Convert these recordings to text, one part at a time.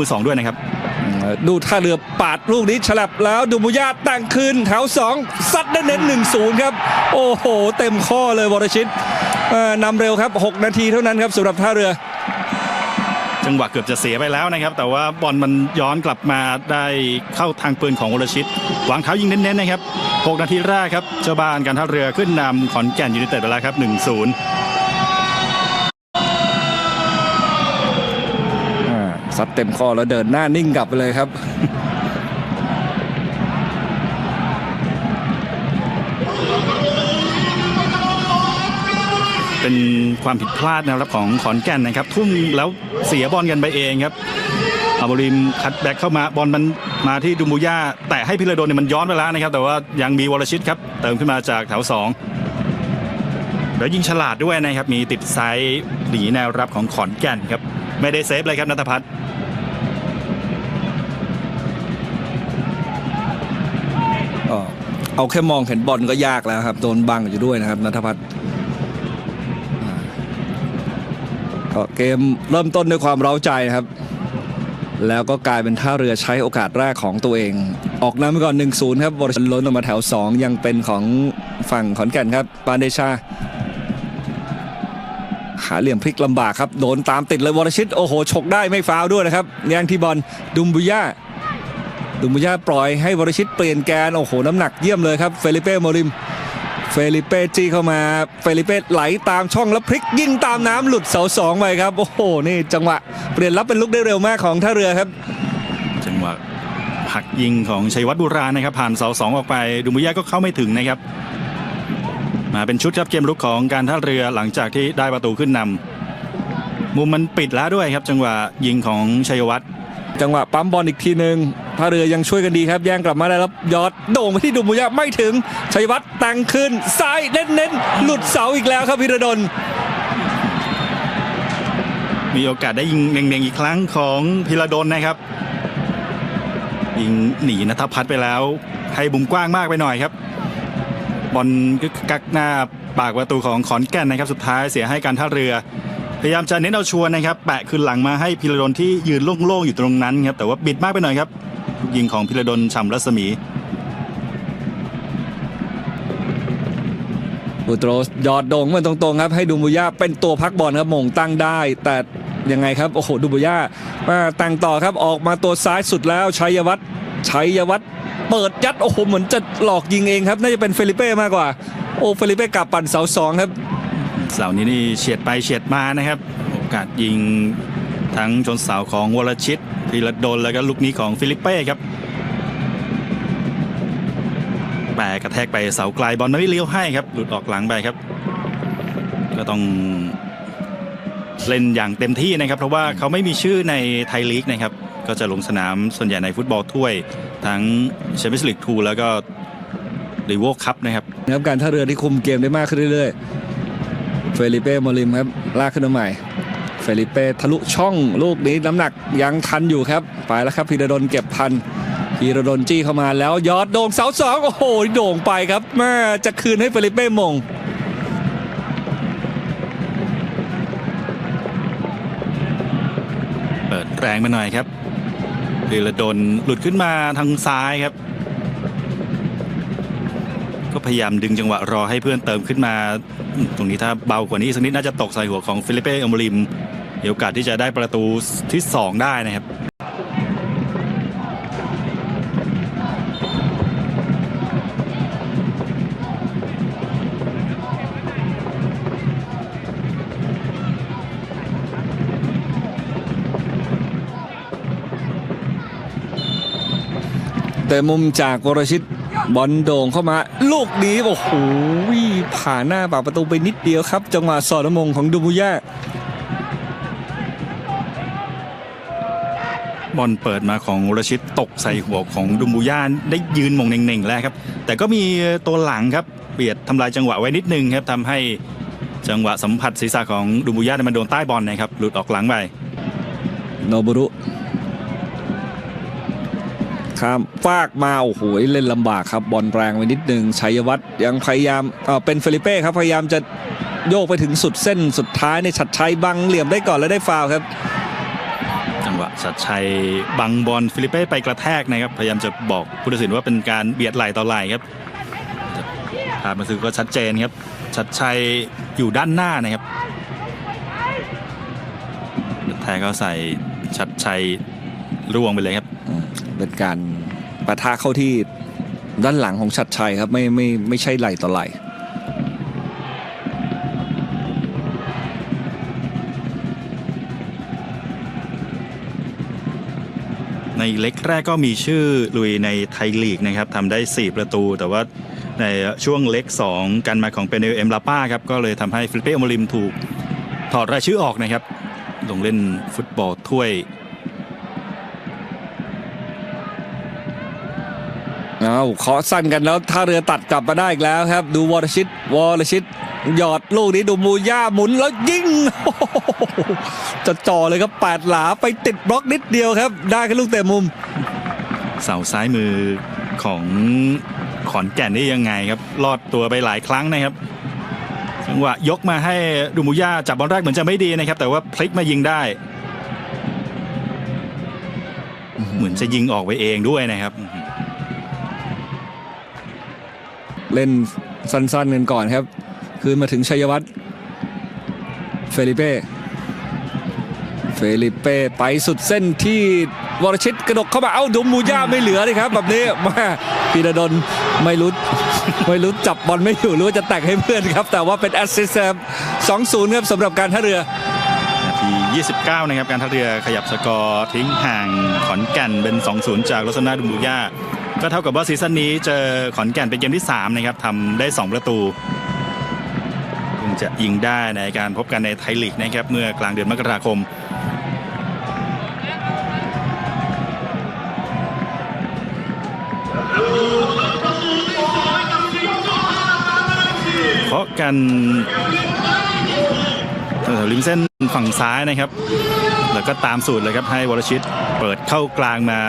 มือสองด้วยนะครับ ดูท่าเรือปาดลูกนี้ฉลับแล้วดูมุยาแต่งคืนแถวสองซัดเน้นหนึ่งศูนย์ครับ โอ้โห เต็มข้อเลยวรชิตเอ่อนำเร็วครับ 6 นาทีเท่านั้นครับสำหรับท่าเรือ จังหวะเกือบจะเสียไปแล้วนะครับ แต่ว่าบอลมันย้อนกลับมาได้เข้าทางปืนของวรชิตวางเท้ายิงเน้นๆนะครับ 6 นาทีแรกครับเจ้าบ้านการท่าเรือขึ้นนำขอนแก่นยูไนเต็ดไปแล้วครับ1-0 ซัดเต็มข้อแล้วเดินหน้านิ่งกลับไปเลยครับเป็นความผิดพลาดนะครับของขอนแก่นนะครับ ทุ่มแล้วเสียบอลกันไปเองครับอาบริมคัดแบ็กเข้ามาบอลมันมาที่ดูมูย่าแต่ให้พิรดลเนี่ยมันย้อนไปแล้วนะครับ แต่ว่ายังมีวรชิตครับเติมขึ้นมาจากแถวสองแล้วยิงฉลาดด้วยนะครับ มีติดไซส์หนีแนวรับของขอนแก่นครับ ไม่ได้เซฟเลยครับนัทพัฒน์เอาแค่มองเห็นบอลก็ยากแล้วครับโดนบังอยู่ด้วยนะครับนัทพัฒน์ก็เกมเริ่มต้นด้วยความเร้าใจนะครับ แล้วก็กลายเป็นท่าเรือใช้โอกาสแรกของตัวเอง ออกนำไปก่อน 1-0 ครับบริชันล้นออกมาแถว 2 ยังเป็นของฝั่งขอนแก่นครับปานเดชา หาเหลี่ยมพลิกลำบากครับ โดนตามติดเลยวรชิต โอ้โห ฉกได้ไม่ฟาวด้วยนะครับแย่งที่บอลดุมบุย่าดุมบุย่าปล่อยให้วรชิตเปลี่ยนแกน โอ้โห น้ำหนักเยี่ยมเลยครับ เฟลิเป้โมริม เฟลิเป้จี้เข้ามา เฟลิเป้ไหลตามช่องแล้วพลิกยิงตามน้ำหลุดเสาสองไปครับ โอ้โห นี่จังหวะเปลี่ยนรับเป็นลุกได้เร็วมากของท่าเรือครับ จังหวะผักยิงของชัยวัฒน์บุรานะครับผ่านเสาสองออกไปดูมุยะก็เข้าไม่ถึงนะครับ มาเป็นชุดครับเกมรุกของการท่าเรือหลังจากที่ได้ประตูขึ้นนำมุมมันปิดแล้วด้วยครับ จังหวะยิงของชัยวัฒน์จังหวะปั๊มบอลอีกทีหนึ่งท่าเรือยังช่วยกันดีครับ แย่งกลับมาได้แล้วยอดโด่งไปที่ดุมบุญยะไม่ถึง ชัยวัฒน์แต่งขึ้นซ้ายเน้นๆหลุดเสาอีกแล้วครับพิรดลมีโอกาสได้ยิงเน่งๆอีกครั้งของพิรดลนะครับ ยิงหนีนัทพัฒน์ไปแล้วให้บุมกว้างมากไปหน่อยครับ บอลก็กักหน้าปากประตูของขอนแก่นนะครับสุดท้ายเสียให้การท่าเรือ พยายามจะเน้นเอาชัวร์นะครับแปะคืนหลังมาให้พิรดลที่ยืนโล่งๆอยู่ตรงนั้นครับแต่ว่าบิดมากไปหน่อยครับยิงของพิรดลฉ่ำรัศมีบูโรสยอดโด่งมาตรงๆครับให้ดูมบุญยะเป็นตัวพักบอลครับมงตั้งได้ แต่ยังไงครับโอ้โหดูมบุญยะมาแต่งต่อครับออกมาตัวซ้ายสุดแล้วชัยวัฒน์ชัยวัฒน์ เปิดยัดโอ้โหเหมือนจะหลอกยิงเองครับน่าจะเป็นเฟลิเป้มากกว่า โอ้เฟลิเป้กลับปั่นเสาสองครับเสานี้นี่เฉียดไปเฉียดมานะครับโอกาสยิงทั้งชนเสาของวรชิตพิรดลแล้วก็ลูกนี้ของฟิลิปเป้ครับแปะกระแทกไปเสาไกลบอลไม่เลี้ยวให้ครับ หลุดออกหลังไปครับ ก็ต้องเล่นอย่างเต็มที่นะครับ เพราะว่าเขาไม่มีชื่อในไทยลีกนะครับ ก็จะลงสนามส่วนใหญ่ในฟุตบอลถ้วย ทั้งแชมเปี้ยนส์ลีก2แล้วก็ลีโวคัพนะครับนะครับการท่าเรือที่คุมเกมได้มากขึ้นเรื่อยๆเฟลิเป้โมลิมครับลากขึ้นมาใหม่เฟลิเป้ทะลุช่องลูกนี้น้ำหนักยังทันอยู่ครับ ไปแล้วครับพีระดลเก็บทันพีระดลจี้เข้ามาแล้วยอดโด่งเสาสองโอ้โหโด่งไปครับแม่จะคืนให้เฟลิเป้มงเปิดแรงมาหน่อยครับ พิรดนหลุดขึ้นมาทางซ้ายครับ ก็พยายามดึงจังหวะรอให้เพื่อนเติมขึ้นมา ตรงนี้ถ้าเบากว่านี้สักนิดน่าจะตกใส่หัวของฟิลิปเป้อมริมมีโอกาสที่จะได้ประตูที่ 2 ได้นะครับ แต่มุมจากวรชิตบอลโด่งเข้ามา ลูกนี้โอ้โหผ่านหน้าปากประตูไปนิดเดียวครับ จังหวะสอดมงของดูบุย่าบอลเปิดมาของวรชิตตกใส่หัวของดุมบูย่านได้ยืนมงเน่งๆแล้วครับ แต่ก็มีตัวหลังครับเบียดทำลายจังหวะไว้นิดนึงครับทำให้จังหวะสัมผัสศีรษะของดุมบูย่านมันโดนใต้บอลนะครับหลุดออกหลังไปโนบุรุ ข้ามฟากมาโอ้โหเล่นลำบากครับบอลแรงไปนิดหนึ่งชัยวัฒน์ยังพยายามเป็นเฟลิเป้ครับพยายามจะโยกไปถึงสุดเส้นสุดท้ายในฉัดชัยบังเหลี่ยมได้ก่อนแล้วได้ฟาวครับ จังหวะชัดชัยบังบอลฟิลิเป้ไปกระแทกนะครับ พยายามจะบอกผู้ตัดสินว่าเป็นการเบียดไหลต่อไหลครับภาพมันคือก็ชัดเจนครับชัดชัยอยู่ด้านหน้านะครับแทกเขาใส่ชัดชัยร่วงไปเลยครับ เป็นการปะทะเข้าที่ด้านหลังของชัดชัยครับไม่ไม่ไม่ใช่ไหลต่อไหลในเล็กแรกก็มีชื่อลุยในไทยลีกนะครับทำได้ 4 ประตู แต่ว่าในช่วงเล็ก 2 การมาของเปเนลเอ็มลาป้าครับก็เลยทำให้ฟิลิเป้อโมลิมถูกถอดรายชื่อออกนะครับ ลงเล่นฟุตบอลถ้วย เอาเคาะสั้นกันแล้วท่าเรือตัดกลับมาได้อีกแล้วครับ ดูวอรชิตวอรชิตหยอดลูกนี้ดูมูย่าหมุนแล้วยิงจะจ่อเลยครับแปดหลาไปติดบล็อกนิดเดียวครับ ได้แค่ลูกเตะมุม เสาซ้ายมือของขอนแก่นนี่ยังไงครับ ลอดตัวไปหลายครั้งนะครับจังหวะยกมาให้ดูมุย่าจับบอลแรกเหมือนจะไม่ดีนะครับ แต่ว่าพลิกมายิงได้ เหมือนจะยิงออกไปเองด้วยนะครับ เล่นสั้นๆกันก่อนครับ คืนมาถึงชัยวัฒน์เฟลิเป้เฟลิเป้ไปสุดเส้นที่วรชิตกระดกเข้ามาเอ้าดุมมูย่าไม่เหลือเลยครับแบบนี้มาพีระดนไม่รู้ไม่รู้จับบอลไม่อยู่รือว่าจะแต่งให้เพื่อนครับ แต่ว่าเป็นแอสซิสต์ครับ2-0ครับสำหรับการท่าเรือนาที 29 นะครับ การท่าเรือขยับสกอร์ทิ้งห่างขอนแก่นเป็น 2-0 จากลัษณะดุมบุย่า ก็เท่ากับว่าซีซั่นนี้เจอขอนแก่นเป็นเกมที่3นะครับทำได้ 2 ประตูเพิ่งจะยิงได้ในการพบกันในไทยลีกนะครับเมื่อกลางเดือนมกราคมเพราะกันริมเส้นฝั่งซ้ายนะครับ แล้วก็ตามสูตรเลยครับให้วรชิตเปิดเข้ากลางมา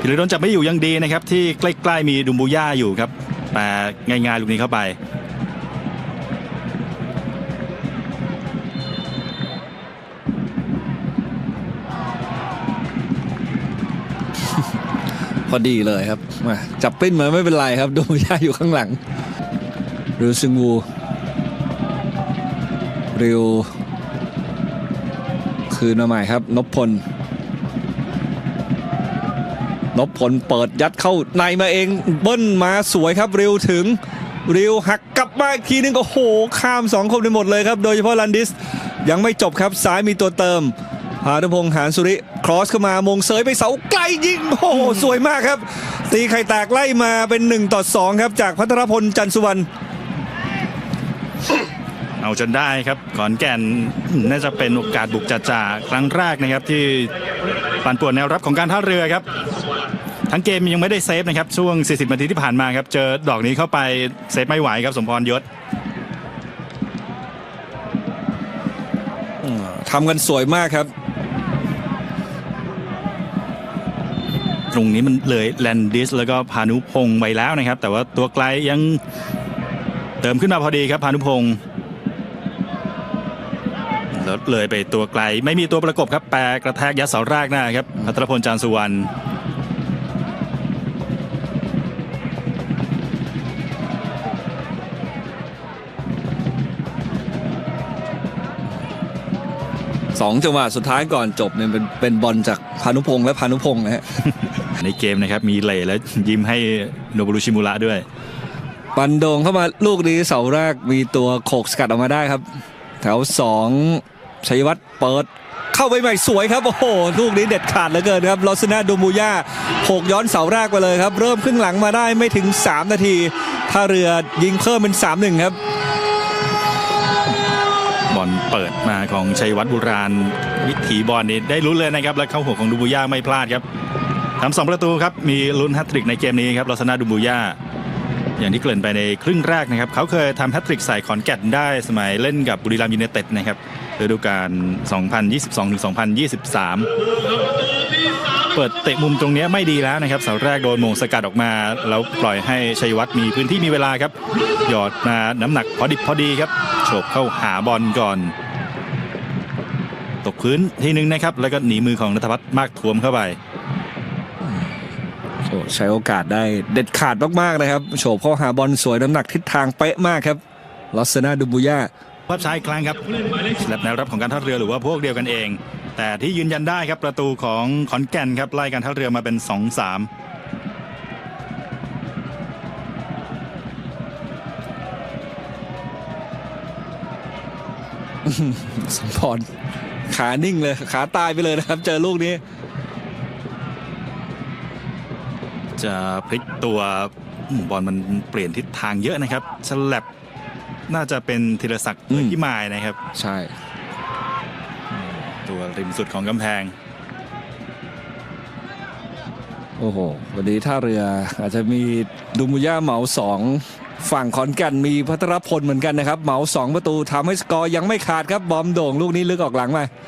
พิรดลจับไม่อยู่ยังดีนะครับ ที่ใกล้ ๆ มีดุมบูย่าอยู่ครับ แต่ง่ายๆลูกนี้เข้าไปพอดีเลยครับมาจับปิ้นมาไม่เป็นไรครับดูย่าอยู่ข้างหลังริวซึงวูริว คืนมาใหม่ครับนพพล นพพลเปิดยัดเข้าในมาเองเบิ้ลมาสวยครับริวถึงริวหักกลับมาอีกทีนึงโอ้โหข้ามสองคนไปหมดเลยครับ โดยเฉพาะลันดิส ยังไม่จบครับซ้ายมีตัวเติมพานุพงษ์หานสุริ ครอสเข้ามามงเสยไปเสาไกลยิงโอ้โหสวยมากครับ ตีไข่แตกไล่มาเป็น 1 ต่อ 2 ครับจากพัทรพลจันสุวรรณเอาจนได้ครับขอนแก่นน่าจะเป็นโอกาสบุกจ่าๆครั้งแรกนะครับที่ ปั่นป่วนแนวรับของการท่าเรือครับ ทั้งเกมยังไม่ได้เซฟนะครับ ช่วง 40 นาทีที่ผ่านมาครับ เจอดอกนี้เข้าไปเซฟไม่ไหวครับ สมพรยศทำกันสวยมากครับ ตรงนี้มันเลยแลนดิสแล้วก็พานุพงศ์ไปแล้วนะครับ แต่ว่าตัวไกลยังเติมขึ้นมาพอดีครับพานุพงศ์แล้วเลยไปตัวไกล ไม่มีตัวประกบครับ แปรกระแทกยัดเสาแรกหน้าครับพัทรพลจานทร์สุวรรณสองจังหวะสุดท้ายก่อนจบเนี่ยเป็นเป็นบอลจากพานุพงษ์และพานุพงษ์นะฮะ ในเกมนะครับ มีเหล่และยิ้มให้โนบุรุชิมุระด้วย ปันโดงเข้ามาลูกนี้เสาแรกมีตัวโขกสกัดออกมาได้ครับ แถวสองชัยวัฒน์เปิดเข้าไปใหม่สวยครับ โอ้โห ลูกนี้เด็ดขาดเหลือเกินครับลอสนาดูมูย่าโขกย้อนเสาแรกไปเลยครับ เริ่มครึ่งหลังมาได้ไม่ถึง 3 นาทีท่าเรือยิงเพิ่มเป็น 3-1 ครับบอลเปิดมาของชัยวัฒน์บุราณ วิถีบอลนี้ได้ลุ้นเลยนะครับ และเข้าหัวของดูบูย่าไม่พลาดครับทำสองประตูครับ มีลุ้นแฮตทริกในเกมนี้ครับลอสนาดูบูย่า อย่างที่เกริ่นไปในครึ่งแรกนะครับเขาเคยทำแฮตทริกใส่ขอนแก่นได้สมัยเล่นกับบุรีรัมย์ยูไนเต็ดนะครับฤดูกาล 2022-2023 เปิดเตะมุมตรงนี้ไม่ดีแล้วนะครับเสาแรกโดนโมงสกัดออกมาแล้วปล่อยให้ชัยวัฒน์มีพื้นที่มีเวลาครับ หยอดมาน้ำหนักพอดิบพอดีครับโฉบเข้าหาบอลก่อน ตกพื้นทีหนึ่งนะครับแล้วก็หนีมือของนัทพัฒน์มากทวมเข้าไป โอ้ใช้โอกาสได้เด็ดขาดมากๆนะครับโฉบเข้าหาบอลสวยน้ำหนักทิศทางเป๊ะมากครับลอสเซนาดุมบุย่าภาพช้าอีกครั้งครับสลับแนวรับของการท่าเรือหรือว่าพวกเดียวกันเอง แต่ที่ยืนยันได้ครับประตูของขอนแก่นครับไล่การท่าเรือมาเป็น 2-3สมพรขานิ่งเลย ขาตายไปเลยนะครับ เจอลูกนี้ จะพลิกตัวอืมบอลมันเปลี่ยนทิศทางเยอะนะครับฉลับน่าจะเป็นธีรศักดิ์อืมพิมายนะครับ ใช่ ตัวริมสุดของกำแพง โอ้โห วันนี้ท่าเรืออาจจะมีดุมบุย่าเหมาสองฝั่งขอนแก่นมีพัทรพลเหมือนกันนะครับ เหมาสองประตูทำให้สกอร์ยังไม่ขาดครับ บอมโด่งลูกนี้ลึกออกหลังไป